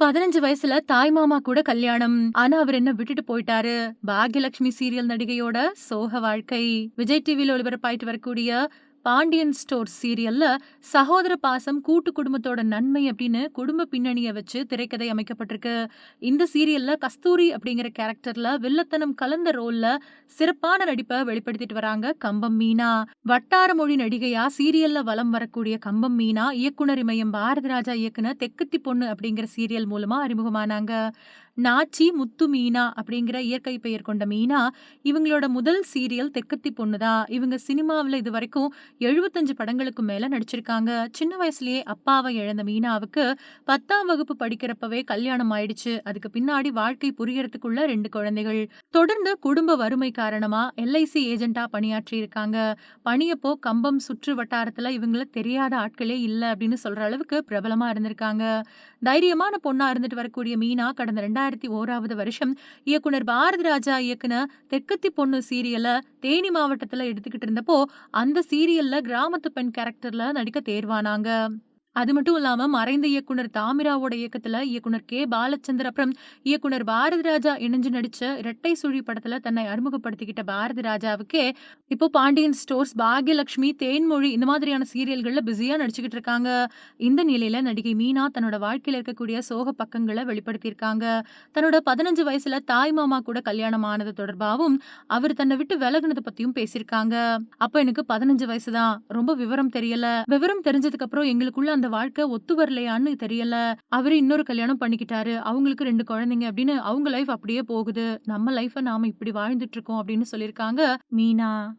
பதினஞ்சு வயசுல தாய் மாமா கூட கல்யாணம். ஆனா அவர் என்ன விட்டுட்டு போயிட்டாரு? பாக்யலட்சுமி சீரியல் நடிகையோட சோக வாழ்க்கை. விஜய் டிவியில் ஒளிபரப்பாயிட்டு வரக்கூடிய பாண்டியன் ஸ்டோர் சீரியல்ல சகோதர பாசம் கூட்டு குடும்பத்தோட நன்மை அப்படின்னு குடும்ப பின்னணியை வச்சு திரைக்கதை அமைக்கப்பட்டிருக்கு. இந்த சீரியல்ல கஸ்தூரி அப்படிங்கிற கேரக்டர்ல வில்லத்தனம் கலந்த ரோல்ல சிறப்பான நடிப்பை வெளிப்படுத்திட்டு வராங்க கம்பம் மீனா. வட்டார மொழி நடிகையா சீரியல்ல வலம் வரக்கூடிய கம்பம் மீனா இயக்குனர் இமயம் பாரதிராஜா இயக்குனர் தெக்குத்தி பொண்ணு அப்படிங்கிற சீரியல் மூலமா அறிமுகமானாங்க. நாச்சி முத்து மீனா அப்படிங்கிற இயற்கை பெயர் கொண்ட மீனா இவங்களோட முதல் சீரியல் தெக்கத்தி பொண்ணுதா. இவங்க சினிமாவில் இது வரைக்கும் எழுபத்தஞ்சு படங்களுக்கு மேல நடிச்சிருக்காங்க. சின்ன வயசுலயே அப்பாவை இழந்த மீனாவுக்கு பத்தாம் வகுப்பு படிக்கிறப்பவே கல்யாணம் ஆயிடுச்சு. அதுக்கு பின்னாடி வாழ்க்கை புரியறதுக்குள்ள ரெண்டு குழந்தைகள். தொடர்ந்து குடும்ப வறுமை காரணமா எல்ஐசி ஏஜென்ட்டா பணியாற்றி இருக்காங்க பணியப்போ கம்பம் சுற்று வட்டாரத்துல இவங்கள தெரியாத ஆட்களே இல்லை அப்படின்னு சொல்ற அளவுக்கு பிரபலமா இருந்திருக்காங்க. தைரியமான பொண்ணா இருந்துட்டு வரக்கூடிய மீனா கடந்த ரெண்டாயிரம் ரெண்டாயிரத்தி ஓராவது வருஷம் இயக்குனர் பாரதி ராஜா இயக்குன தெற்கத்தி பொண்ணு சீரியலை தேனி மாவட்டத்துல எடுத்துக்கிட்டு இருந்தப்போ அந்த சீரியல்ல கிராமத்து பெண் கேரக்டர்ல நடிக்க தேர்வானாங்க. அது மட்டும் இல்லாம மறைந்த இயக்குனர் தாமிராவோட இயக்கத்துல இயக்குனர் கே. பாலச்சந்தர் அப்புறம் இயக்குனர் பாரதி ராஜா இணைஞ்சு நடிச்ச இரட்டை சுழி படத்துல தன்னை அறிமுகப்படுத்திக்கிட்ட பாரதி ராஜாவுக்கே இப்போ பாண்டியன் ஸ்டோர்ஸ் பாகியலட்சுமி தேன்மொழி இந்த மாதிரியான சீரியல்கள்ல பிஸியா நடிச்சுக்கிட்டு இருக்காங்க. இந்த நிலையில நடிகை மீனா தன்னோட வாழ்க்கையில இருக்கக்கூடிய சோக பக்கங்களை வெளிப்படுத்தியிருக்காங்க. தன்னோட பதினஞ்சு வயசுல தாய் மாமா கூட கல்யாணம் ஆனது தொடர்பாகவும் அவர் தன்னை விட்டு விலகுனதை பத்தியும் பேசியிருக்காங்க. அப்ப எனக்கு பதினஞ்சு வயசுதான். ரொம்ப விவரம் தெரியல. விவரம் தெரிஞ்சதுக்கு அப்புறம் எங்களுக்குள்ள அந்த வாழ்க்கை ஒத்து வரலையான்னு தெரியல. அவரு இன்னொரு கல்யாணம் பண்ணிக்கிட்டாரு. அவங்களுக்கு ரெண்டு குழந்தைங்க அப்படின்னு அவங்க லைஃப் அப்படியே போகுது. நம்ம லைஃப நாம இப்படி வாழ்ந்துட்டு இருக்கோம் அப்படின்னு சொல்லியிருக்காங்க மீனா.